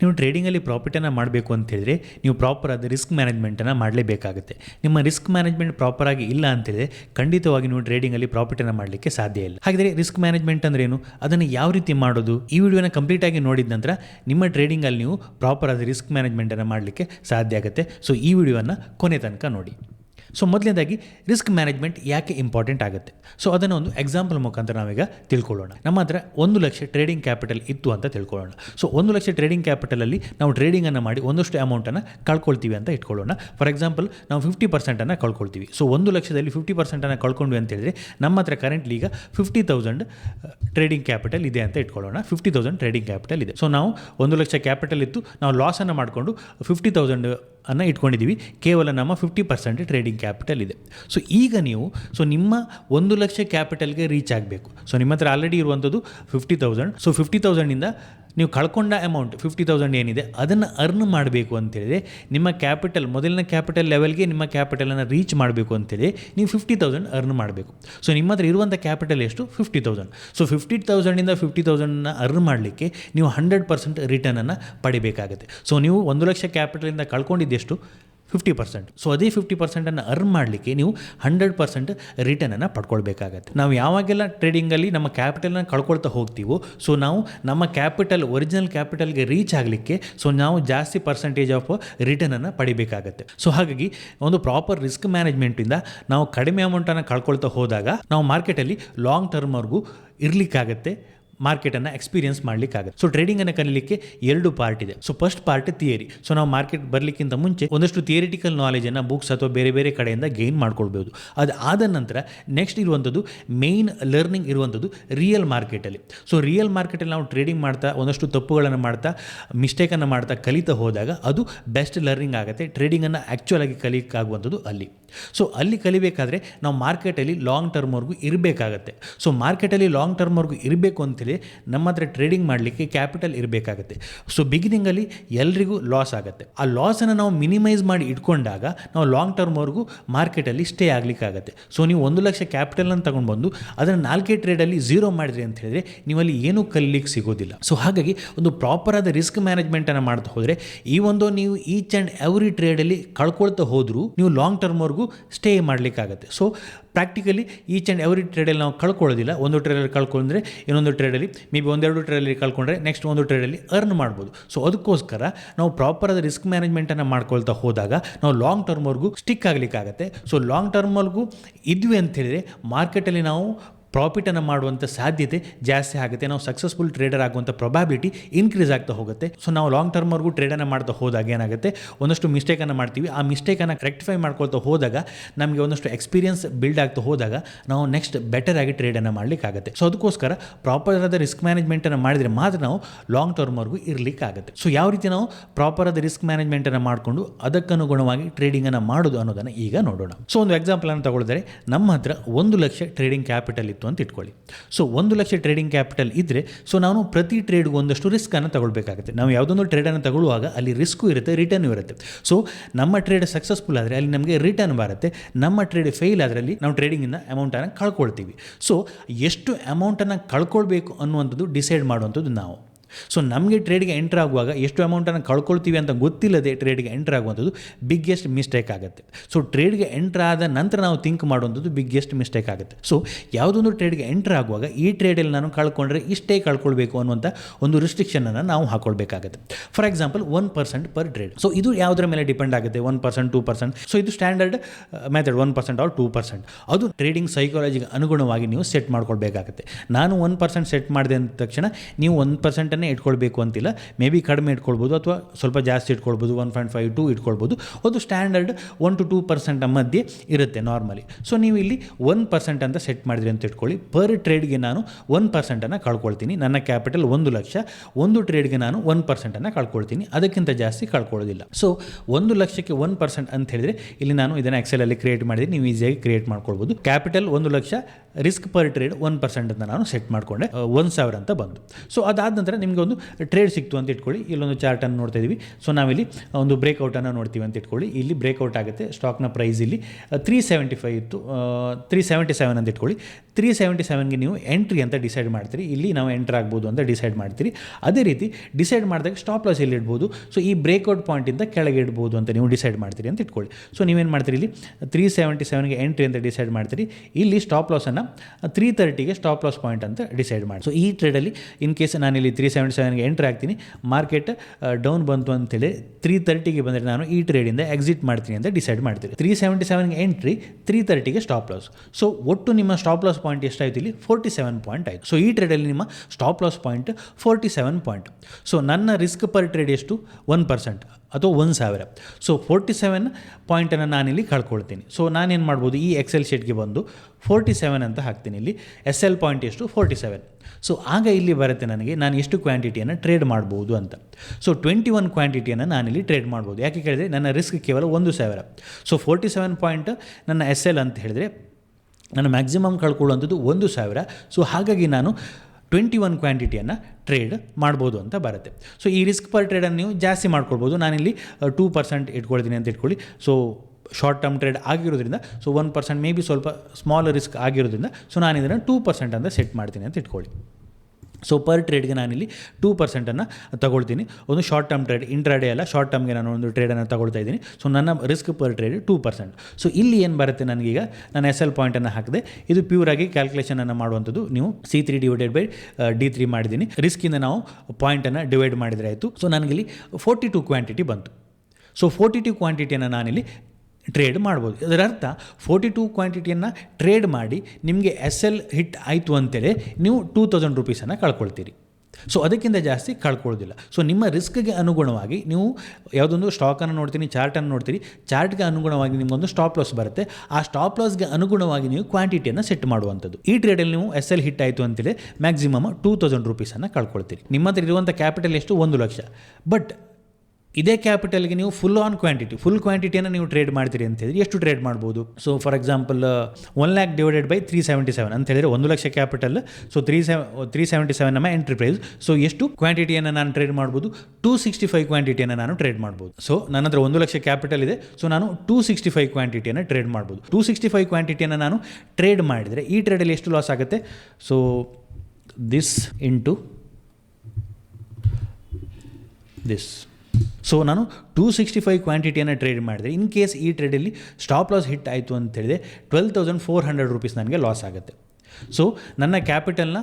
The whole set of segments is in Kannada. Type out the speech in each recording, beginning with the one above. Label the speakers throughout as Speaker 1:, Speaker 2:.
Speaker 1: ನೀವು ಟ್ರೇಡಿಂಗಲ್ಲಿ ಪ್ರಾಫಿಟನ್ನು ಮಾಡಬೇಕು ಅಂತ ಹೇಳಿದ್ರೆ ನೀವು ಪ್ರಾಪರ್ ಆದ ರಿಸ್ಕ್ ಮ್ಯಾನೇಜ್ಮೆಂಟನ್ನು ಮಾಡಲೇಬೇಕಾಗುತ್ತೆ. ನಿಮ್ಮ ರಿಸ್ಕ್ ಮ್ಯಾನೇಜ್ಮೆಂಟ್ ಪ್ರಾಪರ್ ಆಗಿ ಇಲ್ಲ ಅಂತ ಹೇಳಿದ್ರೆ ಖಂಡಿತವಾಗಿ ನೀವು ಟ್ರೇಡಿಂಗಲ್ಲಿ ಪ್ರಾಫಿಟನ್ನು ಮಾಡಲಿಕ್ಕೆ ಸಾಧ್ಯ ಇಲ್ಲ. ಹಾಗಾದರೆ ರಿಸ್ಕ್ ಮ್ಯಾನೇಜ್ಮೆಂಟ್ ಅಂದ್ರೆ ಏನು? ಅದನ್ನು ಯಾವ ರೀತಿ ಮಾಡೋದು? ಈ ವಿಡಿಯೋನ ಕಂಪ್ಲೀಟ್ ಆಗಿ ನೋಡಿದ ನಂತರ ನಿಮ್ಮ ಟ್ರೇಡಿಂಗಲ್ಲಿ ನೀವು ಪ್ರಾಪರ್ ಆದ ರಿಸ್ಕ್ ಮ್ಯಾನೇಜ್ಮೆಂಟನ್ನು ಮಾಡಲಿಕ್ಕೆ ಸಾಧ್ಯ ಆಗುತ್ತೆ. ಸೊ ಈ ವಿಡಿಯೋನ ಕೊನೆ ತನಕ ನೋಡಿ. ಸೊ ಮೊದಲನೇದಾಗಿ ರಿಸ್ಕ್ ಮ್ಯಾನೇಜ್ಮೆಂಟ್ ಯಾಕೆ ಇಂಪಾರ್ಟೆಂಟ್ ಆಗುತ್ತೆ? ಸೊ ಅದನ್ನು ಒಂದು ಎಕ್ಸಾಂಪಲ್ ಮುಖಾಂತರ ನಾವೀಗ ತಿಳ್ಕೊಳ್ಳೋಣ. ನಮ್ಮ ಹತ್ರ ಒಂದು ಲಕ್ಷ ಟ್ರೇಡಿಂಗ್ ಕ್ಯಾಪಿಟಲ್ ಇತ್ತು ಅಂತ ತಿಳ್ಕೊಳ್ಳೋಣ. ಸೊ ಒಂದು ಲಕ್ಷ ಟ್ರೇಡಿಂಗ್ ಕ್ಯಾಪಿಟಲಲ್ಲಿ ನಾವು ಟ್ರೇಡಿಂಗನ್ನು ಮಾಡಿ ಒಂದಷ್ಟು ಅಮೌಂಟನ್ನು ಕಳ್ಕೊಳ್ತೀವಿ ಅಂತ ಇಟ್ಕೊಳ್ಳೋಣ. ಫಾರ್ ಎಕ್ಸಾಂಪಲ್ ನಾವು ಫಿಫ್ಟಿ ಪರ್ಸೆಂಟನ್ನು ಕಳ್ಕೊಳ್ತೀವಿ. ಸೊ ಒಂದು ಲಕ್ಷದಲ್ಲಿ ಫಿಫ್ಟಿ ಪರ್ಸೆಂಟನ್ನು ಕಳ್ಕೊಂಡ್ವಿ ಅಂತ ಹೇಳಿದ್ರೆ ನಮ್ಮ ಹತ್ರ ಕರೆಂಟ್ಲಿ ಈಗ ಫಿಫ್ಟಿ ತೌಸಂಡ್ ಟ್ರೇಡಿಂಗ್ ಕ್ಯಾಪಿಟಲ್ ಇದೆ ಅಂತ ಇಟ್ಕೊಳ್ಳೋಣ. ಫಿಫ್ಟಿ ತೌಸಂಡ್ ಟ್ರೇಡಿಂಗ್ ಕ್ಯಾಪಿಟಲ್ ಇದೆ. ಸೊ ನಾವು ಒಂದು ಲಕ್ಷ ಕ್ಯಾಪಿಟಲ್ ಇತ್ತು. ನಾವು ಲಾಸನ್ನು ಮಾಡಿಕೊಂಡು ಫಿಫ್ಟಿ ತೌಸಂಡ್ ಅನ್ನು ಇಟ್ಕೊಂಡಿದ್ದೀವಿ. ಕೇವಲ ನಮ್ಮ ಫಿಫ್ಟಿ ಪರ್ಸೆಂಟ್ ಟ್ರೇಡಿಂಗ್ ಕ್ಯಾಪಿಟಲ್ ಇದೆ. ಸೊ ಈಗ ನೀವು ಸೊ ನಿಮ್ಮ ಒಂದು ಲಕ್ಷ ಕ್ಯಾಪಿಟಲ್ಗೆ ರೀಚ್ ಆಗಬೇಕು. ಸೊ ನಿಮ್ಮ ಹತ್ರ ಆಲ್ರೆಡಿ ಇರುವಂಥದ್ದು ಫಿಫ್ಟಿ ತೌಸಂಡ್ ಸೊ ಫಿಫ್ಟಿ ತೌಸಂಡಿಂದ ನೀವು ಕಳ್ಕೊಂಡ ಅಮೌಂಟ್ ಫಿಫ್ಟಿ ತೌಸಂಡ್ ಏನಿದೆ, ಅದನ್ನು ಅರ್ನ್ ಮಾಡಬೇಕು ಅಂತೇಳಿದರೆ, ನಿಮ್ಮ ಕ್ಯಾಪಿಟಲ್ ಮೊದಲಿನ ಕ್ಯಾಪಿಟಲ್ ಲೆವೆಲ್ಗೆ ನಿಮ್ಮ ಕ್ಯಾಪಿಟಲನ್ನು ರೀಚ್ ಮಾಡಬೇಕು ಅಂತೇಳಿ ನೀವು ಫಿಫ್ಟಿ ತೌಸಂಡ್ ಅರ್ನ್ ಮಾಡಬೇಕು. ಸೊ ನಿಮ್ಮ ಹತ್ರ ಇರುವಂಥ ಕ್ಯಾಪಿಟಲ್ ಎಷ್ಟು? ಫಿಫ್ಟಿ ತೌಸಂಡ್ ಸೊ ಫಿಫ್ಟಿ ತೌಸಂಡಿಂದ ಫಿಫ್ಟಿ ತೌಸಂಡನ್ನ ಅರ್ನ್ ಮಾಡಲಿಕ್ಕೆ ನೀವು ಹಂಡ್ರೆಡ್ ಪರ್ಸೆಂಟ್ ರಿಟರ್ನನ್ನು ಪಡಿಬೇಕಾಗುತ್ತೆ. ಸೊ ನೀವು ಒಂದು ಲಕ್ಷ ಕ್ಯಾಪಿಟಲಿಂದ ಕಳ್ಕೊಂಡಿದ್ದೆಷ್ಟು ಫಿಫ್ಟಿ ಪರ್ಸೆಂಟ್ ಸೊ ಅದೇ ಫಿಫ್ಟಿ ಪರ್ಸೆಂಟನ್ನು ಅರ್ನ್ ಮಾಡಲಿಕ್ಕೆ ನೀವು ಹಂಡ್ರೆಡ್ ಪರ್ಸೆಂಟ್ ರಿಟರ್ನನ್ನು ಪಡ್ಕೊಳ್ಬೇಕಾಗತ್ತೆ. ನಾವು ಯಾವಾಗೆಲ್ಲ ಟ್ರೇಡಿಂಗಲ್ಲಿ ನಮ್ಮ ಕ್ಯಾಪಿಟಲ್ನ ಕಳ್ಕೊಳ್ತಾ ಹೋಗ್ತೀವೋ ಸೊ ನಾವು ನಮ್ಮ ಕ್ಯಾಪಿಟಲ್ ಒರಿಜಿನಲ್ ಕ್ಯಾಪಿಟಲ್ಗೆ ರೀಚ್ ಆಗಲಿಕ್ಕೆ ಸೊ ನಾವು ಜಾಸ್ತಿ ಪರ್ಸೆಂಟೇಜ್ ಆಫ್ ರಿಟರ್ನನ್ನು ಪಡಿಬೇಕಾಗತ್ತೆ. ಸೊ ಹಾಗಾಗಿ ಒಂದು ಪ್ರಾಪರ್ ರಿಸ್ಕ್ ಮ್ಯಾನೇಜ್ಮೆಂಟಿಂದ ನಾವು ಕಡಿಮೆ ಅಮೌಂಟನ್ನು ಕಳ್ಕೊಳ್ತಾ ಹೋದಾಗ, ನಾವು ಮಾರ್ಕೆಟಲ್ಲಿ ಲಾಂಗ್ ಟರ್ಮ್ವರೆಗೂ ಇರಲಿಕ್ಕಾಗತ್ತೆ. ಮಾರ್ಕೆಟನ್ನು ಎಕ್ಸ್ಪೀರಿಯನ್ಸ್ ಮಾಡಲಿಕ್ಕಾಗುತ್ತೆ. ಸೊ ಟ್ರೇಡಿಂಗನ್ನು ಕಲಿಲಿಕ್ಕೆ ಎರಡು ಪಾರ್ಟ್ ಇದೆ. So first part theory so ನಾವು ಮಾರ್ಕೆಟ್ ಬರಲಿಕ್ಕಿಂತ ಮುಂಚೆ ಒಂದಷ್ಟು ಥಿಯರಿಟಿಕಲ್ ನಾಲೆಜನ್ನು ಬುಕ್ಸ್ ಅಥವಾ ಬೇರೆ ಬೇರೆ ಕಡೆಯಿಂದ ಗೈನ್ ಮಾಡ್ಕೊಳ್ಬೋದು. ಅದು ಆದ ನಂತರ ನೆಕ್ಸ್ಟ್ ಇರುವಂಥದ್ದು ಮೇನ್ ಲರ್ನಿಂಗ್ ಇರುವಂಥದ್ದು ರಿಯಲ್ ಮಾರ್ಕೆಟಲ್ಲಿ ಸೊ ರಿಯಲ್ ಮಾರ್ಕೆಟಲ್ಲಿ ನಾವು ಟ್ರೇಡಿಂಗ್ ಮಾಡ್ತಾ, ಒಂದಷ್ಟು ತಪ್ಪುಗಳನ್ನು ಮಾಡ್ತಾ ಮಿಸ್ಟೇಕನ್ನು ಮಾಡ್ತಾ ಕಲಿತಾ ಹೋದಾಗ ಅದು ಬೆಸ್ಟ್ ಲರ್ನಿಂಗ್ ಆಗುತ್ತೆ. ಟ್ರೇಡಿಂಗನ್ನು ಆ್ಯಕ್ಚುಲಾಗಿ ಕಲಿಯಕ್ಕಾಗುವಂಥದ್ದು ಅಲ್ಲಿ. ಸೊ ಅಲ್ಲಿ ಕಲಿಬೇಕಾದ್ರೆ ನಾವು ಮಾರ್ಕೆಟಲ್ಲಿ ಲಾಂಗ್ ಟರ್ಮ್ವರೆಗೂ ಇರಬೇಕಾಗತ್ತೆ. ಸೊ ಮಾರ್ಕೆಟಲ್ಲಿ ಲಾಂಗ್ ಟರ್ಮ್ವರೆಗೂ ಇರಬೇಕು ಅಂತೇಳಿ ನಮ್ಮ ಹತ್ರ ಟ್ರೇಡಿಂಗ್ ಮಾಡಲಿಕ್ಕೆ ಕ್ಯಾಪಿಟಲ್ ಇರಬೇಕಾಗತ್ತೆ. ಸೊ ಬಿಗಿನಿಂಗಲ್ಲಿ ಎಲ್ರಿಗೂ ಲಾಸ್ ಆಗುತ್ತೆ. ಆ ಲಾಸನ್ನು ನಾವು ಮಿನಿಮೈಸ್ ಮಾಡಿ ಇಟ್ಕೊಂಡಾಗ ನಾವು ಲಾಂಗ್ ಟರ್ಮ್ವರೆಗೂ ಮಾರ್ಕೆಟಲ್ಲಿ ಸ್ಟೇ ಆಗಲಿಕ್ಕಾಗತ್ತೆ. ಸೊ ನೀವು ಒಂದು ಲಕ್ಷ ಕ್ಯಾಪಿಟಲನ್ನು ತಗೊಂಡು ಬಂದು ಅದನ್ನು ನಾಲ್ಕೇ ಟ್ರೇಡಲ್ಲಿ ಝೀರೋ ಮಾಡಿದ್ರಿ ಅಂತ ಹೇಳಿದ್ರೆ ನೀವಲ್ಲಿ ಏನೂ ಕಲಿಲಿಕ್ಕೆ ಸಿಗೋದಿಲ್ಲ. ಸೊ ಹಾಗಾಗಿ ಒಂದು ಪ್ರಾಪರ್ ಆದ ರಿಸ್ಕ್ ಮ್ಯಾನೇಜ್ಮೆಂಟನ್ನು ಮಾಡ್ತಾ ಹೋದರೆ ಈ ಒಂದು ನೀವು ಈಚ್ ಆ್ಯಂಡ್ ಎವ್ರಿ ಟ್ರೇಡಲ್ಲಿ ಕಳ್ಕೊಳ್ತಾ ಹೋದರೂ ನೀವು ಲಾಂಗ್ ಟರ್ಮ್ವರೆಗೂ stay ಮಾಡಲಿಕ್ಕಾಗತ್ತೆ. So practically each and every ಟ್ರೇಡಲ್ಲಿ ನಾವು ಕಳ್ಕೊಳ್ಳೋದಿಲ್ಲ. ಒಂದು ಟ್ರೇಡಲ್ಲಿ ಕಳ್ಕೊಂಡ್ರೆ ಇನ್ನೊಂದು ಟ್ರೇಡಲ್ಲಿ ಮೇ ಬಿ ಒಂದೆರಡು ಟ್ರೇಡಲ್ಲಿ ಕಳ್ಕೊಂಡ್ರೆ ನೆಕ್ಸ್ಟ್ ಒಂದು ಟ್ರೇಡಲ್ಲಿ ಅರ್ನ್ ಮಾಡ್ಬೋದು. ಸೊ ಅದಕ್ಕೋಸ್ಕರ ನಾವು ಪ್ರಾಪರ್ ಆದ ರಿಸ್ಕ್ ಮ್ಯಾನೇಜ್ಮೆಂಟನ್ನು ಮಾಡ್ಕೊಳ್ತಾ ಹೋದಾಗ ನಾವು ಲಾಂಗ್ ಟರ್ಮ್ವರೆಗೂ ಸ್ಟಿಕ್ ಆಗಲಿಕ್ಕಾಗತ್ತೆ. ಸೊ ಲಾಂಗ್ ಟರ್ಮ್ವರೆಗೂ ಇದ್ವಿ ಅಂತ ಹೇಳಿದರೆ ಮಾರ್ಕೆಟಲ್ಲಿ ನಾವು ಪ್ರಾಫಿಟನ್ನು ಮಾಡುವಂಥ ಸಾಧ್ಯತೆ ಜಾಸ್ತಿ ಆಗುತ್ತೆ. ನಾವು ಸಕ್ಸಸ್ಫುಲ್ ಟ್ರೇಡರ್ ಆಗುವಂಥ ಪ್ರೊಬಾಬಿಲಿಟಿ ಇನ್ಕ್ರೀಸ್ ಆಗ್ತಾ ಹೋಗುತ್ತೆ. ಸೊ ನಾವು ಲಾಂಗ್ ಟರ್ಮ್ವರೆಗೂ ಟ್ರೇಡನ್ನು ಮಾಡ್ತಾ ಹೋದಾಗ ಏನಾಗುತ್ತೆ? ಒಂದಷ್ಟು ಮಿಸ್ಟೇಕನ್ನು ಮಾಡ್ತೀವಿ. ಆ ಮಿಸ್ಟೇಕನ್ನು ರೆಕ್ಟಿಫೈ ಮಾಡ್ಕೊಳ್ತಾ ಹೋದಾಗ, ನಮಗೆ ಒಂದಷ್ಟು ಎಕ್ಸ್ಪೀರಿಯನ್ಸ್ ಬಿಲ್ಡ್ ಆಗ್ತಾ ಹೋದಾಗ, ನಾವು ನೆಕ್ಸ್ಟ್ ಬೆಟರ್ ಆಗಿ ಟ್ರೇಡನ್ನು ಮಾಡಲಿಕ್ಕಾಗುತ್ತೆ. ಸೊ ಅದಕ್ಕೋಸ್ಕರ ಪ್ರಾಪರ್ ಆದ ರಿಸ್ಕ್ ಮ್ಯಾನೇಜ್ಮೆಂಟನ್ನು ಮಾಡಿದರೆ ಮಾತ್ರ ನಾವು ಲಾಂಗ್ ಟರ್ಮ್ವರೆಗೂ ಇರಲಿಕ್ಕಾಗುತ್ತೆ. ಸೊ ಯಾವ ರೀತಿ ನಾವು ಪ್ರಾಪರ್ ಆದ ರಿಸ್ಕ್ ಮ್ಯಾನೇಜ್ಮೆಂಟನ್ನು ಮಾಡಿಕೊಂಡು ಅದಕ್ಕನುಗುಣವಾಗಿ ಟ್ರೇಡಿಂಗನ್ನು ಮಾಡೋದು ಅನ್ನೋದನ್ನು ಈಗ ನೋಡೋಣ. ಸೊ ಒಂದು ಎಕ್ಸಾಂಪಲ್ ಅನ್ನು ತಗೊಳಿದ್ರೆ ನಮ್ಮ ಹತ್ರ ಒಂದು ಲಕ್ಷ ಟ್ರೇಡಿಂಗ್ ಕ್ಯಾಪಿಟಲ್ ಇತ್ತು. ಅಂತ ಇಟ್ಕೊಳ್ಳಿ. ಸೊ ಒಂದು ಲಕ್ಷ ಟ್ರೇಡಿಂಗ್ ಕ್ಯಾಪಿಟಲ್ ಇದ್ದರೆ ಸೊ ನಾನು ಪ್ರತಿ ಟ್ರೇಡ್ಗೂ ಒಂದಷ್ಟು ರಿಸ್ಕನ್ನು ತಗೊಳ್ಬೇಕಾಗುತ್ತೆ. ನಾವು ಯಾವುದೊಂದು ಟ್ರೇಡನ್ನು ತಗೊಳ್ಳುವಾಗ ಅಲ್ಲಿ ರಿಸ್ಕು ಇರುತ್ತೆ ರಿಟರ್ನ್ ಇರುತ್ತೆ. ಸೊ ನಮ್ಮ ಟ್ರೇಡ್ ಸಕ್ಸಸ್ಫುಲ್ ಆದರೆ ಅಲ್ಲಿ ನಮಗೆ ರಿಟರ್ನ್ ಬರುತ್ತೆ. ನಮ್ಮ ಟ್ರೇಡ್ ಫೇಲ್ ಅದರಲ್ಲಿ ನಾವು ಟ್ರೇಡಿಂಗಿಂದ ಅಮೌಂಟನ್ನು ಕಳ್ಕೊಳ್ತೀವಿ. ಸೊ ಎಷ್ಟು ಅಮೌಂಟನ್ನು ಕಳ್ಕೊಳ್ಬೇಕು ಅನ್ನುವಂಥದ್ದು ಡಿಸೈಡ್ ಮಾಡುವಂಥದ್ದು ನಾವು. ಸೊ ನಮಗೆ ಟ್ರೇಡ್ಗೆ ಎಂಟ್ರ್ ಆಗುವಾಗ ಎಷ್ಟು ಅಮೌಂಟನ್ನು ಕಳ್ಕೊಳ್ತೀವಿ ಅಂತ ಗೊತ್ತಿಲ್ಲದೆ ಟ್ರೇಡ್ಗೆ ಎಂಟ್ರ್ ಆಗುವಂಥದ್ದು ಬಿಗ್ಗೆಸ್ಟ್ ಮಿಸ್ಟೇಕ್ ಆಗುತ್ತೆ. ಸೊ ಟ್ರೇಡ್ಗೆ ಎಂಟ್ರ್ ಆದ ನಂತರ ನಾವು ಥಿಂಕ್ ಮಾಡುವಂಥದ್ದು ಬಿಗ್ಗೆಸ್ಟ್ ಮಿಸ್ಟೇಕ್ ಆಗುತ್ತೆ. ಸೊ ಯಾವುದೊಂದು ಟ್ರೇಡ್ಗೆ ಎಂಟ್ರ್ ಆಗುವಾಗ ಈ ಟ್ರೇಡಲ್ಲಿ ನಾನು ಕಳ್ಕೊಂಡ್ರೆ ಇಷ್ಟೇ ಕಳ್ಕೊಳ್ಬೇಕು ಅನ್ನುವಂಥ ಒಂದು ರಿಸ್ಟ್ರಿಕ್ಷನನ್ನು ನಾವು ಹಾಕೊಳ್ಬೇಕಾಗುತ್ತೆ. For example one percent per trade so ಇದು ಯಾವುದರ ಮೇಲೆ ಡಿಪೆಂಡ್ ಆಗುತ್ತೆ? One percent two percent so ಇದು standard method one percent or two percent ಅದು ಟ್ರೇಡಿಂಗ್ ಸೈಕಾಲಜಿಗೆ ಅನುಗುಣವಾಗಿ ನೀವು ಸೆಟ್ ಮಾಡ್ಕೊಳ್ಬೇಕಾಗುತ್ತೆ. ನಾನು ಒನ್ ಪರ್ಸೆಂಟ್ ಸೆಟ್ ಮಾಡಿದೆ ಅಂದ ತಕ್ಷಣ ನೀವು ಒನ್ ಪರ್ಸೆಂಟನ್ನೇ ಇಟ್ಕೊಳ್ಬೇಕು ಅಂತಿಲ್ಲ. ಮೇ ಬಿ ಕಡಿಮೆ ಇಟ್ಕೊಳ್ಬೋದು ಅಥವಾ ಸ್ವಲ್ಪ ಜಾಸ್ತಿ ಇಟ್ಕೊಳ್ಬೋದು ಒನ್ ಪಾಯಿಂಟ್ ಫೈವ್ ಟು ಇಟ್ಕೊಳ್ಬೋದು. ಅದು standard one to two percent ಮಧ್ಯೆ ಇರುತ್ತೆ ನಾರ್ಮಲಿ ಸೊ ನೀವು ಇಲ್ಲಿ ಒನ್ ಪರ್ಸೆಂಟ್ ಅಂತ ಸೆಟ್ ಮಾಡಿದ್ರಿ ಅಂತ ಇಟ್ಕೊಳ್ಳಿ. ಪರ್ ಟ್ರೇಡ್ಗೆ ನಾನು ಒನ್ ಪರ್ಸೆಂಟನ್ನು ಕಳ್ಕೊಳ್ತೀನಿ. ನನ್ನ ಕ್ಯಾಪಿಟಲ್ ಒಂದು ಲಕ್ಷ. ಒಂದು ಟ್ರೇಡ್ಗೆ ನಾನು ಒನ್ ಪರ್ಸೆಂಟನ್ನು ಕಳ್ಕೊಳ್ತೀನಿ. ಅದಕ್ಕಿಂತ ಜಾಸ್ತಿ ಕಳ್ಕೊಳ್ಳೋದಿಲ್ಲ. ಸೊ ಒಂದು ಲಕ್ಷಕ್ಕೆ ಒನ್ ಪರ್ಸೆಂಟ್ ಅಂತ ಹೇಳಿದರೆ, ಇಲ್ಲಿ ನಾನು ಇದನ್ನು ಎಕ್ಸೆಲಲ್ಲಿ ಕ್ರಿಯೇಟ್ ಮಾಡಿದ್ರೆ ನೀವು ಈಸಿಯಾಗಿ ಕ್ರಿಯೇಟ್ ಮಾಡ್ಕೊಳ್ಬೋದು. ಕ್ಯಾಪಿಟಲ್ ಒಂದು lakh risk per trade one percent ಅಂತ ನಾನು ಸೆಟ್ ಮಾಡಿಕೊಂಡೆ. ಒಂದು ಸಾವಿರ ಅಂತ ಬಂತು. ಸೊ ಅದಾದ ನಂತರ ನಿಮಗೆ ಒಂದು ಟ್ರೇಡ್ ಸಿಕ್ತು ಅಂತ ಇಟ್ಕೊಳ್ಳಿ. ಇಲ್ಲೊಂದು ಚಾರ್ಟನ್ನು ನೋಡ್ತಾ ಇದ್ದೀವಿ ಸೊ ನಾವಿಲ್ಲಿ ಒಂದು ಬ್ರೇಕ್ಔಟನ್ನು ನೋಡ್ತೀವಿ ಅಂತ ಇಟ್ಕೊಳ್ಳಿ. ಇಲ್ಲಿ ಬ್ರೇಕ್ಔಟ್ ಆಗುತ್ತೆ. ಸ್ಟಾಕ್ನ ಪ್ರೈಸ್ ಇಲ್ಲಿ ತ್ರೀ ಸೆವೆಂಟಿ ಫೈವ್ ಇತ್ತು. ತ್ರೀ ಸೆವೆಂಟಿ ಸೆವೆನ್ ಅಂತ ಇಟ್ಕೊಳ್ಳಿ. ತ್ರೀ ಸೆವೆಂಟಿ ಸೆವೆನ್ಗೆ ನೀವು ಎಂಟ್ರಿ ಅಂತ ಡಿಸೈಡ್ ಮಾಡ್ತೀರಿ. ಇಲ್ಲಿ ನಾವು ಎಂಟ್ರ್ ಆಗ್ಬೋದು ಅಂತ ಡಿಸೈಡ್ ಮಾಡ್ತೀರಿ. ಅದೇ ರೀತಿ ಡಿಸೈಡ್ ಮಾಡಿದಾಗ ಸ್ಟಾಪ್ ಲಾಸ್ ಇಲ್ಲಿ ಇಡ್ಬೋದು? ಸೊ ಈ ಬ್ರೇಕ್ಔಟ್ ಪಾಯಿಂಟಿಂದ ಕೆಳಗೆ ಇಡ್ಬೋದು ಅಂತ ನೀವು ಡಿಸೈಡ್ ಮಾಡ್ತೀರಿ ಅಂತ ಇಟ್ಕೊಳ್ಳಿ. ಸೊ ನೀವೇನು ಮಾಡ್ತೀರಿ ಇಲ್ಲಿ? ತ್ರೀ ಸೆವೆಂಟಿ ಸೆವೆನ್ಗೆ ಎಂಟ್ರಿ ಅಂತ ಡಿಸೈಡ್ ಮಾಡ್ತೀರಿ. ಇಲ್ಲಿ ಸ್ಟಾಪ್ ಲಾಸನ್ನು ತ್ರೀ ತರ್ಟಿಗೆ ಸ್ಟಾಪ್ ಲಾಸ್ ಪಾಯಿಂಟ್ ಅಂತ ಡಿಸೈಡ್ ಮಾಡಿ. ಸೊ ಈ ಟ್ರೇಡಲ್ಲಿ ಇನ್ ಕೇಸ್ ನಾನು ಇಲ್ಲಿ ತ್ರೀ ಸೆವೆಂಟಿ ಸೆವೆನ್ಗೆ ಎಂಟ್ರ್ ಆಗ್ತೀನಿ ಮಾರ್ಕೆಟ್ ಡೌನ್ ಬಂತು ಅಂತೇಳಿ ತ್ರೀ ತರ್ಟಿಗೆ ಬಂದರೆ ನಾನು ಈ ಟ್ರೇಡಿಂದ ಎಕ್ಸಿಟ್ ಮಾಡ್ತೀನಿ ಅಂತ ಡಿಸೈಡ್ ಮಾಡ್ತೀನಿ ತ್ರೀ ಸೆವೆಂಟಿ ಸೆವೆನ್ಗೆ ಎಂಟ್ರಿ ತ್ರೀ ತರ್ಟಿಗೆ ಸ್ಟಾಪ್ ಲಾಸ್ ಸೊ ಒಟ್ಟು ನಿಮ್ಮ ಸ್ಟಾಪ್ ಲಾಸ್ ಪಾಯಿಂಟ್ ಎಷ್ಟಾಯ್ತು ಇಲ್ಲಿ? ಫೋರ್ಟಿ ಸೆವೆನ್ ಪಾಯಿಂಟ್ ಆಯಿತು. ಸೊ ಈ ಟ್ರೇಡಲ್ಲಿ ನಿಮ್ಮ stop loss point forty seven point so ನನ್ನ ರಿಸ್ಕ್ ಪರ್ ಟ್ರೇಡ್ ಎಷ್ಟು? ಒನ್ ಪರ್ಸೆಂಟ್ ಅಥವಾ ಒಂದು ಸಾವಿರ. ಸೊ ಫೋರ್ಟಿ ಸೆವೆನ್ ಪಾಯಿಂಟನ್ನು ನಾನಿಲ್ಲಿ ಕಳ್ಕೊಳ್ತೀನಿ. ಸೊ ನಾನೇನು ಮಾಡ್ಬೋದು? ಈ ಎಕ್ಸೆಲ್ ಶೀಟ್ಗೆ ಬಂದು ಫೋರ್ಟಿ ಸೆವೆನ್ ಅಂತ ಹಾಕ್ತೀನಿ ಇಲ್ಲಿ. ಎಸ್ ಎಲ್ ಪಾಯಿಂಟ್ ಎಷ್ಟು? ಫೋರ್ಟಿ ಸೆವೆನ್ ಸೊ ಆಗ ಇಲ್ಲಿ ಬರುತ್ತೆ ನನಗೆ ನಾನು ಎಷ್ಟು ಕ್ವಾಂಟಿಟಿಯನ್ನು ಟ್ರೇಡ್ ಮಾಡ್ಬೋದು ಅಂತ. ಸೊ ಟ್ವೆಂಟಿ ಒನ್ ಕ್ವಾಂಟಿಟಿಯನ್ನು ನಾನಿಲ್ಲಿ ಟ್ರೇಡ್ ಮಾಡ್ಬೋದು. ಯಾಕೆ ಕೇಳಿದ್ರೆ ನನ್ನ ರಿಸ್ಕ್ ಕೇವಲ ಒಂದು ಸಾವಿರ. ಸೊ ಫೋರ್ಟಿ ಸೆವೆನ್ ಪಾಯಿಂಟ್ ನನ್ನ ಎಸ್ ಎಲ್ ಅಂತ ಹೇಳಿದ್ರೆ ನಾನು ಮ್ಯಾಕ್ಸಿಮಮ್ ಕಳ್ಕೊಳ್ಳುವಂಥದ್ದು ಒಂದು ಸಾವಿರ. ಸೊ ಹಾಗಾಗಿ ನಾನು ಟ್ವೆಂಟಿ ಒನ್ ಕ್ವಾಂಟಿಟಿಯನ್ನು ಟ್ರೇಡ್ ಮಾಡ್ಬೋದು ಅಂತ ಬರುತ್ತೆ. ಸೊ ಈ ರಿಸ್ಕ್ ಪರ್ ಟ್ರೇಡನ್ನು ನೀವು ಜಾಸ್ತಿ ಮಾಡ್ಕೊಳ್ಬೋದು. ನಾನಿಲ್ಲಿ ಟೂ ಪರ್ಸೆಂಟ್ ಇಟ್ಕೊಳ್ತೀನಿ ಅಂತ ಇಟ್ಕೊಳ್ಳಿ. ಸೊ ಶಾರ್ಟ್ ಟರ್ಮ್ ಟ್ರೇಡ್ ಆಗಿರೋದ್ರಿಂದ so one percent maybe ಸ್ವಲ್ಪ ಸ್ಮಾಲ್ ರಿಸ್ಕ್ ಆಗಿರೋದ್ರಿಂದ ಸೊ ನಾನು ಇದನ್ನು ಟೂ ಪರ್ಸೆಂಟ್ ಅಂತ ಸೆಟ್ ಮಾಡ್ತೀನಿ ಅಂತ ಇಟ್ಕೊಳ್ಳಿ. ಸೊ ಪರ್ ಟ್ರೇಡ್ಗೆ ನಾನಿಲ್ಲಿ ಟೂ ಪರ್ಸೆಂಟನ್ನು ತಗೊಳ್ತೀನಿ. ಒಂದು ಶಾರ್ಟ್ ಟರ್ಮ್ ಟ್ರೇಡ್ ಇಂಟ್ರಾಡೇ ಅಲ್ಲ ಶಾರ್ಟ್ ಟರ್ಮ್ಗೆ ನಾನು ಒಂದು ಟ್ರೇಡನ್ನು ತಗೊಳ್ತಾ ಇದ್ದೀನಿ. ಸೊ ನನ್ನ risk per trade two percent so ಇಲ್ಲಿ ಏನು ಬರುತ್ತೆ ನನಗೀಗ? ನಾನು ಎಸ್ ಎಲ್ ಪಾಯಿಂಟನ್ನು ಹಾಕಿದೆ. ಇದು ಪ್ಯೂರಾಗಿ ಕ್ಯಾಲ್ಕುಲೇಷನನ್ನು ಮಾಡುವಂಥದ್ದು. ನೀವು C three divided by D three ಮಾಡಿದ್ದೀನಿ. ರಿಸ್ಕಿಂದ ನಾವು ಪಾಯಿಂಟನ್ನು ಡಿವೈಡ್ ಮಾಡಿದರೆ ಆಯಿತು. ಸೊ ನನಗಿಲ್ಲಿ ಫೋರ್ಟಿ ಟು ಕ್ವಾಂಟಿಟಿ ಬಂತು. ಸೊ ಫೋರ್ಟಿ ಟು ಕ್ವಾಂಟಿಟಿಯನ್ನು ನಾನಿಲ್ಲಿ ಟ್ರೇಡ್ ಮಾಡ್ಬೋದು. ಇದರ ಅರ್ಥ ಫೋರ್ಟಿ ಟೂ ಕ್ವಾಂಟಿಟಿಯನ್ನು ಟ್ರೇಡ್ ಮಾಡಿ ನಿಮಗೆ ಎಸ್ ಎಲ್ ಹಿಟ್ ಆಯಿತು ಅಂತೇಳಿ ನೀವು ಟೂ ತೌಸಂಡ್ ರುಪೀಸನ್ನು ಕಳ್ಕೊಳ್ತೀರಿ. ಸೊ ಅದಕ್ಕಿಂತ ಜಾಸ್ತಿ ಕಳ್ಕೊಳ್ಳೋದಿಲ್ಲ. ಸೊ ನಿಮ್ಮ ರಿಸ್ಕ್ಗೆ ಅನುಗುಣವಾಗಿ ನೀವು ಯಾವುದೊಂದು ಸ್ಟಾಕನ್ನು ನೋಡ್ತೀನಿ ಚಾರ್ಟನ್ನು ನೋಡ್ತೀರಿ ಚಾರ್ಟ್ಗೆ ಅನುಗುಣವಾಗಿ ನಿಮಗೊಂದು ಸ್ಟಾಪ್ ಲಾಸ್ ಬರುತ್ತೆ. ಆ ಸ್ಟಾಪ್ ಲಾಸ್ಗೆ ಅನುಗುಣವಾಗಿ ನೀವು ಕ್ವಾಂಟಿಟಿಯನ್ನು ಸೆಟ್ ಮಾಡುವಂಥದ್ದು. ಈ ಟ್ರೇಡಲ್ಲಿ ನೀವು ಎಸ್ ಎಲ್ ಹಿಟ್ ಆಯಿತು ಅಂತೇಳಿ ಮ್ಯಾಕ್ಸಿಮಮ್ ಟೂ ತೌಸಂಡ್ ರುಪೀಸನ್ನು ಕಳ್ಕೊಳ್ತೀರಿ. ನಿಮ್ಮ ಹತ್ರ ಇರುವಂಥ ಕ್ಯಾಪಿಟಲ್ ಎಷ್ಟು? ಒಂದು ಲಕ್ಷ. ಬಟ್ ಇದೇ ಕ್ಯಾಪಿಟಲ್ಗೆ ನೀವು ಫುಲ್ ಆನ್ ಕ್ವಾಂಟಿಟಿ ಫುಲ್ ಕ್ವಾಂಟಿಟಿಯನ್ನು ನೀವು ಟ್ರೇಡ್ ಮಾಡ್ತೀರಿ ಅಂತ ಹೇಳಿದ್ರೆ ಎಷ್ಟು ಟ್ರೇಡ್ ಮಾಡ್ಬೋದು? So for example one lakh divided by three seventy seven ಅಂತ ಹೇಳಿದ್ರೆ ಒಂದು lakh capital so three seven three seventy seven ನಮ್ಮ ಎಂಟ್ರಿ ಪ್ರೈಸ್ ಸೊ ಎಷ್ಟು ಕ್ವಾಂಟಿಟಿಯನ್ನು ನಾನು ಟ್ರೇಡ್ ಮಾಡ್ಬೋದು? ಟೂ ಸಿಕ್ಸ್ಟಿ ಫೈವ್ ಕ್ವಾಂಟಿಟಿಯನ್ನು ನಾನು ಟ್ರೇಡ್ ಮಾಡ್ಬೋದು. ಸೊ ನನ್ನ ಹತ್ರ ಒಂದು ಲಕ್ಷ ಕ್ಯಾಪಿಟಲ್ ಇದೆ. ಸೊ ನಾನು ಟೂ ಸಿಕ್ಸ್ಟಿ ಫೈವ್ ಕ್ವಾಂಟಿಟಿಯನ್ನು ಟ್ರೇಡ್ ಮಾಡ್ಬೋದು. ಟೂ ಸಿಕ್ಸ್ಟಿ ಫೈವ್ ಕ್ವಾಂಟಿಟಿಯನ್ನು ನಾನು ಟ್ರೇಡ್ ಮಾಡಿದರೆ ಈ ಟ್ರೇಡಲ್ಲಿ ಎಷ್ಟು ಲಾಸ್ ಆಗುತ್ತೆ? So this into this so ನಾನು ಟೂ ಸಿಕ್ಸ್ಟಿ ಫೈವ್ ಕ್ವಾಂಟಿಟಿಯನ್ನು ಟ್ರೇಡ್ ಮಾಡಿದೆ. ಇನ್ ಕೇಸ್ ಈ ಟ್ರೇಡಲ್ಲಿ ಸ್ಟಾಪ್ ಲಾಸ್ ಹಿಟ್ ಆಯಿತು ಅಂತ ಹೇಳಿದೆ twelve thousand four hundred rupees ನನಗೆ ಲಾಸ್ ಆಗುತ್ತೆ. ಸೊ ನನ್ನ ಕ್ಯಾಪಿಟಲ್ನ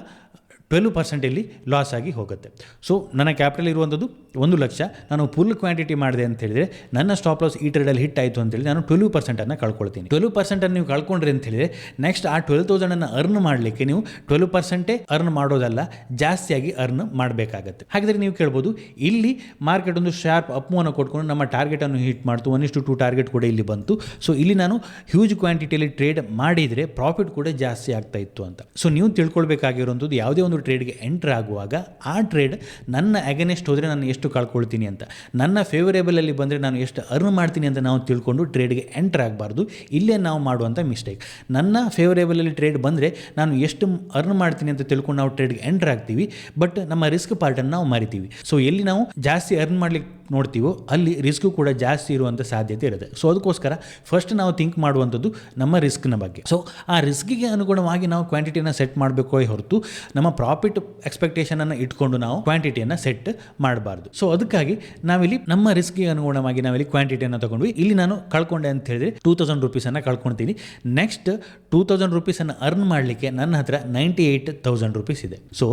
Speaker 1: ಟ್ವೆಲ್ವ್ ಪರ್ಸೆಂಟಲ್ಲಿ ಲಾಸ್ ಆಗಿ ಹೋಗುತ್ತೆ. ಸೊ ನನ್ನ ಕ್ಯಾಪಿಟಲ್ ಇರುವಂಥದ್ದು ಒಂದು ಲಕ್ಷ. ನಾನು ಫುಲ್ ಕ್ವಾಂಟಿಟಿ ಮಾಡಿದೆ ಅಂತ ಹೇಳಿದರೆ, ನನ್ನ ಸ್ಟಾಪ್ ಲಾಸ್ ಈ ಟ್ರೇಡಲ್ಲಿ ಹಿಟ್ ಆಯಿತು ಅಂತೇಳಿ ನಾನು ಟ್ವೆಲ್ವ್ ಪರ್ಸೆಂಟನ್ನು ಕಳ್ಕೊಳ್ತೀನಿ. ಟ್ವೆಲ್ವ್ ಪರ್ಸೆಂಟನ್ನು ನೀವು ಕಳ್ಕೊಂಡ್ರಿ ಅಂತ ಹೇಳಿದರೆ ನೆಕ್ಸ್ಟ್ ಆ ಟ್ವೆಲ್ ತೌಸಂಡನ್ನು ಅರ್ನ್ ಮಾಡಲಿಕ್ಕೆ ನೀವು ಟ್ವೆಲ್ವ್ ಪರ್ಸೆಂಟೇ ಅರ್ನ್ ಮಾಡೋದಲ್ಲ, ಜಾಸ್ತಿಯಾಗಿ ಅರ್ನ್ ಮಾಡಬೇಕಾಗತ್ತೆ. ಹಾಗಿದ್ರೆ ನೀವು ಕೇಳ್ಬೋದು, ಇಲ್ಲಿ ಮಾರ್ಕೆಟ್ ಒಂದು ಶಾರ್ಪ್ ಅಪ್ ಮೂವನ್ನು ಕೊಟ್ಕೊಂಡು ನಮ್ಮ ಟಾರ್ಗೆಟನ್ನು ಹಿಟ್ ಮಾಡ್ತು. ಒನ್ ಇಷ್ಟು ಟು ಟಾರ್ಗೆಟ್ ಕೂಡ ಇಲ್ಲಿ ಬಂತು. ಸೊ ಇಲ್ಲಿ ನಾನು ಹ್ಯೂಜ್ ಕ್ವಾಂಟಿಟಿಯಲ್ಲಿ ಟ್ರೇಡ್ ಮಾಡಿದರೆ ಪ್ರಾಫಿಟ್ ಕೂಡ ಜಾಸ್ತಿ ಆಗ್ತಾ ಇತ್ತು ಅಂತ. ಸೊ ನೀವು ತಿಳ್ಕೊಳ್ಬೇಕಾಗಿರುವಂಥದ್ದು ಯಾವುದೇ ಒಂದು ಟ್ರೇಡ್ಗೆ ಎಂಟ್ರ್ ಆಗುವಾಗ ಆ ಟ್ರೇಡ್ ನನ್ನ ಅಗೇನೆಸ್ಟ್ ಹೋದರೆ ನಾನು ಎಷ್ಟು ಕಳ್ಕೊಳ್ತೀನಿ ಅಂತ. ನನ್ನ ಫೇವರೇಬಲಲ್ಲಿ ಬಂದರೆ ನಾನು ಎಷ್ಟು ಅರ್ನ್ ಮಾಡ್ತೀನಿ ಅಂತ ನಾವು ತಿಳ್ಕೊಂಡು ಟ್ರೇಡ್ಗೆ ಎಂಟ್ರ್ ಆಗಬಾರ್ದು. ಇಲ್ಲೇ ನಾವು ಮಾಡುವಂಥ ಮಿಸ್ಟೇಕ್ ನನ್ನ ಫೇವರೇಬಲಲ್ಲಿ ಟ್ರೇಡ್ ಬಂದರೆ ನಾನು ಎಷ್ಟು ಅರ್ನ್ ಮಾಡ್ತೀನಿ ಅಂತ ತಿಳ್ಕೊಂಡು ನಾವು ಟ್ರೇಡ್ಗೆ ಎಂಟ್ರ್ ಆಗ್ತೀವಿ. ಬಟ್ ನಮ್ಮ ರಿಸ್ಕ್ ಪಾರ್ಟನ್ನು ನಾವು ಮರಿತೀವಿ. ಸೊ ಎಲ್ಲಿ ನಾವು ಜಾಸ್ತಿ ಅರ್ನ್ ಮಾಡ್ಲಿಕ್ಕೆ ನೋಡ್ತೀವೋ ಅಲ್ಲಿ ರಿಸ್ಕ್ ಕೂಡ ಜಾಸ್ತಿ ಇರುವಂಥ ಸಾಧ್ಯತೆ ಇರುತ್ತೆ. ಸೊ ಅದಕ್ಕೋಸ್ಕರ ಫಸ್ಟ್ ನಾವು ಥಿಂಕ್ ಮಾಡುವಂಥದ್ದು ನಮ್ಮ ರಿಸ್ಕ್ನ ಬಗ್ಗೆ. ಸೊ ಆ ರಿಸ್ಕಿಗೆ ಅನುಗುಣವಾಗಿ ನಾವು ಕ್ವಾಂಟಿಟಿನ ಸೆಟ್ ಮಾಡಬೇಕೋ ಹೊರತು ನಮ್ಮ ಪ್ರಾಫಿಟ್ ಎಕ್ಸ್ಪೆಕ್ಟೇಷನನ್ನು ಇಟ್ಕೊಂಡು ನಾವು ಕ್ವಾಂಟಿಟಿಯನ್ನು ಸೆಟ್ ಮಾಡಬಾರ್ದು. ಸೊ ಅದಕ್ಕಾಗಿ ನಾವಿಲ್ಲಿ ನಮ್ಮ ರಿಸ್ಕ್ಗೆ ಅನುಗುಣವಾಗಿ ನಾವಿಲ್ಲಿ ಕ್ವಾಂಟಿಟಿಯನ್ನು ತಗೊಂಡ್ವಿ. ಇಲ್ಲಿ ನಾನು ಕಳ್ಕೊಂಡೆ ಅಂತ ಹೇಳಿದ್ರೆ ಟೂ ತೌಸಂಡ್ ರುಪೀಸನ್ನು ಕಳ್ಕೊಳ್ತೀನಿ ನೆಕ್ಸ್ಟ್ ಟೂ ತೌಸಂಡ್ ರುಪೀಸನ್ನು ಅರ್ನ್ ಮಾಡಲಿಕ್ಕೆ ನನ್ನ ಹತ್ರ ನೈಂಟಿ ಏಯ್ಟ್ ತೌಸಂಡ್ ರುಪೀಸ್ ಇದೆ. So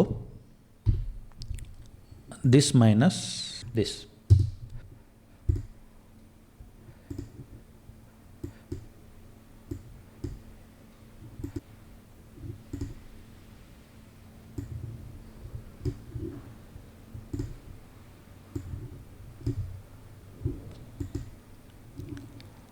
Speaker 1: this minus this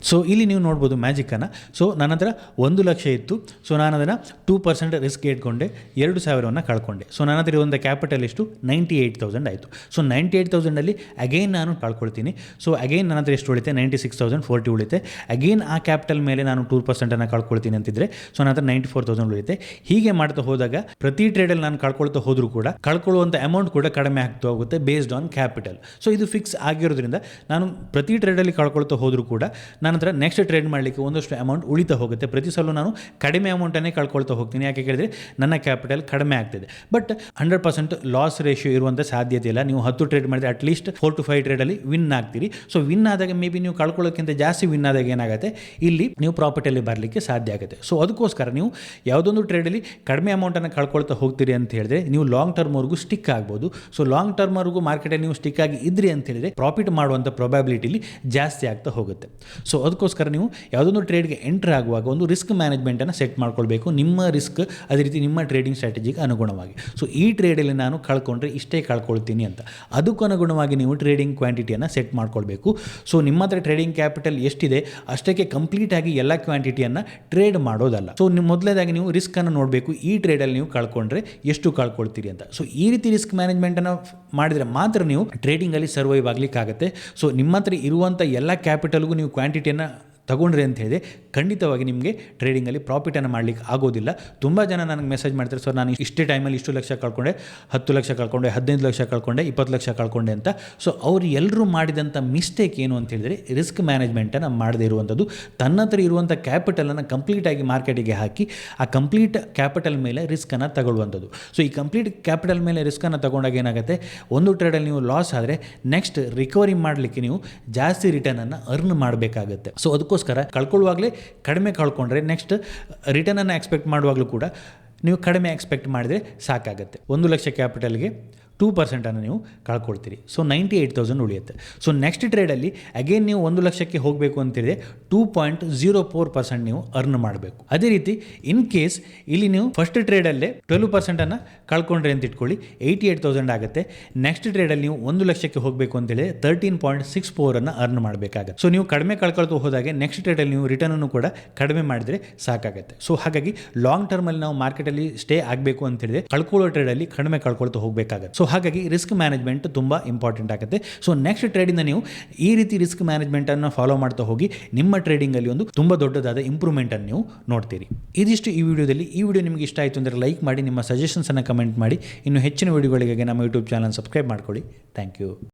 Speaker 1: so ಇಲ್ಲಿ ನೀವು ನೋಡ್ಬೋದು ಮ್ಯಾಜಿಕ್ಕನ್ನು ಸೊ ನನ್ನ ಹತ್ರ ಒಂದು ಲಕ್ಷ ಇತ್ತು. ಸೊ ನಾನು ಅದನ್ನು ಟೂ ಪರ್ಸೆಂಟ್ ರಿಸ್ಕ್ ಇಟ್ಕೊಂಡೆ ಎರಡು ಸಾವಿರವನ್ನು ಕಳ್ಕೊಂಡೆ. ಸೊ ನನ್ನ ಹತ್ರ ಇರುವಂಥ ಕ್ಯಾಪಿಟಲ್ ಎಷ್ಟು? ನೈಂಟಿ ಏಯ್ಟ್ ತೌಸಂಡ್ ಆಯಿತು. ಸೊ ನೈಂಟಿ ಏಯ್ಟ್ ತೌಸಂಡಲ್ಲಿ ಅಗೈನ್ ನಾನು ಕಳ್ಕೊಳ್ತೀನಿ. ಸೊ ಅಗೈನ್ ನನ್ನ ಹತ್ರ ಎಷ್ಟು ಉಳಿತೆ ನೈಂಟಿ ಸಿಕ್ಸ್ ತೌಸಂಡ್ ಫೋರ್ಟಿ ಉಳಿತೆ ಅಗೈನ್ ಆ ಕ್ಯಾಪಿಟಲ್ ಮೇಲೆ ನಾನು ಟೂ ಪರ್ಸೆಂಟನ್ನು ಕಳ್ಕೊಳ್ತೀನಿ ಅಂತಿದ್ರೆ ಸೊ ನನ್ನ ಹತ್ರ ನೈಂಟಿ ಫೋರ್ ತೌಸಂಡ್ ಉಳಿತೆ ಹೀಗೆ ಮಾಡ್ತಾ ಹೋದಾಗ ಪ್ರತಿ ಟ್ರೇಡಲ್ಲಿ ನಾನು ಕಳ್ಕೊಳ್ತಾ ಹೋದರೂ ಕೂಡ ಕಳ್ಕೊಳ್ಳುವಂಥ ಅಮೌಂಟ್ ಕೂಡ ಕಡಿಮೆ ಆಗ್ತಾ ಹೋಗುತ್ತೆ ಬೇಸ್ಡ್ ಆನ್ ಕ್ಯಾಪಿಟಲ್ ಸೊ ಇದು ಫಿಕ್ಸ್ ಆಗಿರೋದ್ರಿಂದ ನಾನು ಪ್ರತಿ ಟ್ರೇಡಲ್ಲಿ ಕಳ್ಕೊಳ್ತಾ ಹೋದರೂ ಕೂಡ, ನನ್ನ ಹತ್ರ ನೆಕ್ಸ್ಟ್ ಟ್ರೇಡ್ ಮಾಡಲಿಕ್ಕೆ ಒಂದಷ್ಟು ಅಮೌಂಟ್ ಉಳಿತಾ ಹೋಗುತ್ತೆ. ಪ್ರತಿ ಸಲ ನಾನು ಕಡಿಮೆ ಅಮೌಂಟನ್ನೇ ಕಳ್ಕೊಳ್ತಾ ಹೋಗ್ತೀನಿ. ಯಾಕೆ ಕೇಳಿದರೆ ನನ್ನ ಕ್ಯಾಪಿಟಲ್ ಕಡಿಮೆ ಆಗ್ತಿದೆ. But hundred percent loss ratio ಇರುವಂಥ ಸಾಧ್ಯತೆ ಇಲ್ಲ. ನೀವು ಹತ್ತು ಟ್ರೇಡ್ ಮಾಡಿದರೆ at least four to five ಟ್ರೇಡಲ್ಲಿ win ಆಗ್ತೀರಿ. ಸೊ ವಿನ್ ಆದಾಗ ಮೇ ಬಿ ನೀವು ಕಳ್ಕೊಳ್ಳೋಕ್ಕಿಂತ ಜಾಸ್ತಿ ವಿನ್ ಆದಾಗ ಏನಾಗುತ್ತೆ? ಇಲ್ಲಿ ನೀವು ಪ್ರಾಫಿಟಲ್ಲಿ ಬರಲಿಕ್ಕೆ ಸಾಧ್ಯ ಆಗುತ್ತೆ. ಸೊ ಅದಕ್ಕೋಸ್ಕರ ನೀವು ಯಾವುದೊಂದು ಟ್ರೇಡಲ್ಲಿ ಕಡಿಮೆ ಅಮೌಂಟನ್ನು ಕಳ್ಕೊಳ್ತಾ ಹೋಗ್ತೀರಿ ಅಂತ ಹೇಳಿದ್ರೆ ನೀವು ಲಾಂಗ್ ಟರ್ಮ್ವರೆಗೂ ಸ್ಟಿಕ್ ಆಗ್ಬೋದು. ಸೊ ಲಾಂಗ್ ಟರ್ಮ್ವರೆಗೂ ಮಾರ್ಕೆಟಲ್ಲಿ ನೀವು ಸ್ಟಿಕ್ ಆಗಿ ಇದ್ರಿ ಅಂತ ಹೇಳಿದ್ರೆ ಪ್ರಾಫಿಟ್ ಮಾಡುವಂಥ ಪ್ರೊಬ್ಯಾಬಿಲಿಟಿಲಿ ಜಾಸ್ತಿ ಆಗ್ತಾ ಹೋಗುತ್ತೆ. ಸೊ ಅದಕ್ಕೋಸ್ಕರ ನೀವು ಯಾವುದೊಂದು ಟ್ರೇಡ್ಗೆ ಎಂಟರ್ ಆಗುವಾಗ ಒಂದು ರಿಸ್ಕ್ ಮ್ಯಾನೇಜ್ಮೆಂಟನ್ನು ಸೆಟ್ ಮಾಡ್ಕೊಳ್ಬೇಕು. ನಿಮ್ಮ ರಿಸ್ಕ್ ಅದೇ ರೀತಿ ನಿಮ್ಮ ಟ್ರೇಡಿಂಗ್ ಸ್ಟ್ರಾಟಜಿಗೆ ಅನುಗುಣವಾಗಿ. ಸೊ ಈ ಟ್ರೇಡಲ್ಲಿ ನಾನು ಕಳ್ಕೊಂಡ್ರೆ ಇಷ್ಟೇ ಕಳ್ಕೊಳ್ತೀನಿ ಅಂತ. ಅದಕ್ಕೂ ಅನುಗುಣವಾಗಿ ನೀವು ಟ್ರೇಡಿಂಗ್ ಕ್ವಾಂಟಿಟಿಯನ್ನು ಸೆಟ್ ಮಾಡ್ಕೊಳ್ಬೇಕು. ಸೊ ನಿಮ್ಮ ಹತ್ರ ಟ್ರೇಡಿಂಗ್ ಕ್ಯಾಪಿಟಲ್ ಎಷ್ಟಿದೆ ಅಷ್ಟಕ್ಕೆ ಕಂಪ್ಲೀಟ್ ಆಗಿ ಎಲ್ಲ ಕ್ವಾಂಟಿಟಿಯನ್ನು ಟ್ರೇಡ್ ಮಾಡೋದಲ್ಲ. ಸೊ ನಿಮ್ಮ ಮೊದಲೇದಾಗಿ ನೀವು ರಿಸ್ಕನ್ನು ನೋಡಬೇಕು. ಈ ಟ್ರೇಡಲ್ಲಿ ನೀವು ಕಳ್ಕೊಂಡ್ರೆ ಎಷ್ಟು ಕಳ್ಕೊಳ್ತೀರಿ ಅಂತ. ಸೊ ಈ ರೀತಿ ರಿಸ್ಕ್ ಮ್ಯಾನೇಜ್ಮೆಂಟನ್ನು ಮಾಡಿದರೆ ಮಾತ್ರ ನೀವು ಟ್ರೇಡಿಂಗಲ್ಲಿ ಸರ್ವೈವ್ ಆಗಲಿಕ್ಕಾಗತ್ತೆ. ಸೊ ನಿಮ್ಮ ಹತ್ರ ಇರುವಂಥ ಎಲ್ಲ ಕ್ಯಾಪಿಟಲ್ಗೂ ನೀವು ಕ್ವಾಂಟಿಟಿಯನ್ನು ಏನ ತಗೊಂಡ್ರಿ ಅಂತ ಹೇಳಿದೆ ಖಂಡಿತವಾಗಿ ನಿಮಗೆ ಟ್ರೇಡಿಂಗಲ್ಲಿ ಪ್ರಾಫಿಟನ್ನು ಮಾಡಲಿಕ್ಕೆ ಆಗೋದಿಲ್ಲ. ತುಂಬ ಜನ ನನಗೆ ಮೆಸೇಜ್ ಮಾಡ್ತಾರೆ, ಸರ್, ನಾನು ಇಷ್ಟೇ ಟೈಮಲ್ಲಿ ಇಷ್ಟು ಲಕ್ಷ ಕಳ್ಕೊಂಡೆ, ಹತ್ತು ಲಕ್ಷ ಕಳ್ಕೊಂಡೆ, ಹದಿನೈದು ಲಕ್ಷ ಕಳ್ಕೊಂಡೆ, ಇಪ್ಪತ್ತು ಲಕ್ಷ ಕಳ್ಕೊಂಡೆ ಅಂತ. ಸೊ ಅವ್ರು ಎಲ್ಲರೂ ಮಾಡಿದಂಥ ಮಿಸ್ಟೇಕ್ ಏನು ಅಂತ ಹೇಳಿದರೆ ರಿಸ್ಕ್ ಮ್ಯಾನೇಜ್ಮೆಂಟನ್ನು ಮಾಡದೇ ಇರುವಂಥದ್ದು. ತನ್ನ ಹತ್ರ ಇರುವಂಥ ಕ್ಯಾಪಿಟಲನ್ನು ಕಂಪ್ಲೀಟಾಗಿ ಮಾರ್ಕೆಟಿಗೆ ಹಾಕಿ, ಆ ಕಂಪ್ಲೀಟ್ ಕ್ಯಾಪಿಟಲ್ ಮೇಲೆ ರಿಸ್ಕನ್ನು ತಗೊಳ್ಳುವಂಥದ್ದು. ಸೊ ಈ ಕಂಪ್ಲೀಟ್ ಕ್ಯಾಪಿಟಲ್ ಮೇಲೆ ರಿಸ್ಕನ್ನು ತಗೊಂಡಾಗ ಏನಾಗುತ್ತೆ? ಒಂದು ಟ್ರೇಡಲ್ಲಿ ನೀವು ಲಾಸ್ ಆದರೆ ನೆಕ್ಸ್ಟ್ ರಿಕವರಿ ಮಾಡಲಿಕ್ಕೆ ನೀವು ಜಾಸ್ತಿ ರಿಟರ್ನನ್ನು ಅರ್ನ್ ಮಾಡಬೇಕಾಗುತ್ತೆ. ಸೊ ಅದಕ್ಕೋಸ್ಕರ ಕಳ್ಕೊಳ್ಳುವಾಗಲೇ ಕಡಿಮೆ ಕಳ್ಕೊಂಡ್ರೆ ನೆಕ್ಸ್ಟ್ ರಿಟರ್ನನ್ನು ಎಕ್ಸ್ಪೆಕ್ಟ್ ಮಾಡುವಾಗಲೂ ಕೂಡ ನೀವು ಕಡಿಮೆ ಎಕ್ಸ್ಪೆಕ್ಟ್ ಮಾಡಿದರೆ ಸಾಕಾಗುತ್ತೆ. ಒಂದು ಲಕ್ಷ ಕ್ಯಾಪಿಟಲ್ಗೆ ಟೂ ಪರ್ಸೆಂಟನ್ನು ನೀವು ಕಳ್ಕೊಳ್ತೀರಿ. ಸೊ ನೈಂಟಿ ಏಯ್ಟ್ ತೌಸಂಡ್ ಉಳಿಯುತ್ತೆ ಸೊ ನೆಕ್ಸ್ಟ್ ಟ್ರೇಡಲ್ಲಿ ಅಗೇನ್ ನೀವು ಒಂದು ಲಕ್ಷಕ್ಕೆ ಹೋಗಬೇಕು ಅಂತೇಳಿದ್ರೆ two point zero four percent ನೀವು ಅರ್ನ್ ಮಾಡಬೇಕು. ಅದೇ ರೀತಿ ಇನ್ ಕೇಸ್ ಇಲ್ಲಿ ನೀವು ಫಸ್ಟ್ ಟ್ರೇಡಲ್ಲೇ ಟ್ವೆಲ್ವ್ ಪರ್ಸೆಂಟನ್ನು ಕಳ್ಕೊಂಡ್ರೆ ಅಂತ ಇಟ್ಕೊಳ್ಳಿ ಏಯ್ಟಿ ಏಯ್ಟ್ ತೌಸಂಡ್ ಆಗುತ್ತೆ ನೆಕ್ಸ್ಟ್ ಟ್ರೇಡಲ್ಲಿ ನೀವು ಒಂದು ಲಕ್ಷಕ್ಕೆ ಹೋಗಬೇಕು ಅಂತೇಳಿ ತರ್ಟೀನ್ ಪಾಯಿಂಟ್ ಸಿಕ್ಸ್ ಫೋರನ್ನು ಅರ್ನ್ ಮಾಡಬೇಕಾಗುತ್ತೆ. ಸೊ ನೀವು ಕಡಿಮೆ ಕಳ್ಕೊಳ್ತಾ ಹೋದಾಗೆ ನೆಕ್ಸ್ಟ್ ಟ್ರೇಡಲ್ಲಿ ನೀವು ರಿಟರ್ನನ್ನು ಕೂಡ ಕಡಿಮೆ ಮಾಡಿದರೆ ಸಾಕಾಗುತ್ತೆ. ಸೊ ಹಾಗಾಗಿ ಲಾಂಗ್ ಟರ್ಮಲ್ಲಿ ನಾವು ಮಾರ್ಕೆಟಲ್ಲಿ ಸ್ಟೇ ಆಗಬೇಕು ಅಂತ ಹೇಳಿದ್ರೆ ಕಳ್ಕೊಳ್ಳೋ ಟ್ರೇಡಲ್ಲಿ ಕಡಿಮೆ ಕಳ್ಕೊಳ್ತಾ ಹೋಗಬೇಕಾಗುತ್ತೆ. ಸೊ ಹಾಗಾಗಿ ರಿಸ್ಕ್ ಮ್ಯಾನೇಜ್ಮೆಂಟ್ ತುಂಬ ಇಂಪಾರ್ಟೆಂಟ್ ಆಗುತ್ತೆ. ಸೊ ನೆಕ್ಸ್ಟ್ ಟ್ರೇಡಿಂದ ನೀವು ಈ ರೀತಿ ರಿಸ್ಕ್ ಮ್ಯಾನೇಜ್ಮೆಂಟನ್ನು ಫಾಲೋ ಮಾಡ್ತಾ ಹೋಗಿ ನಿಮ್ಮ ಟ್ರೇಡಿಂಗಲ್ಲಿ ಒಂದು ತುಂಬ ದೊಡ್ಡದಾದ ಇಂಪ್ರೂವ್ಮೆಂಟನ್ನು ನೀವು ನೋಡ್ತೀರಿ. ಇದಿಷ್ಟು ಈ ವಿಡಿಯೋದಲ್ಲಿ. ಈ ವಿಡಿಯೋ ನಿಮಗೆ ಇಷ್ಟ ಆಯಿತು ಅಂದರೆ ಲೈಕ್ ಮಾಡಿ, ನಿಮ್ಮ ಸಜೆಷನ್ಸನ್ನು ಕಮೆಂಟ್ ಮಾಡಿ. ಇನ್ನು ಹೆಚ್ಚಿನ ವಿಡಿಯೋಗಳಿಗಾಗಿ ನಮ್ಮ ಯೂಟ್ಯೂಬ್ ಚಾನಲ್ ಸಬ್ಸ್ಕ್ರೈಬ್ ಮಾಡ್ಕೊಳ್ಳಿ. Thank you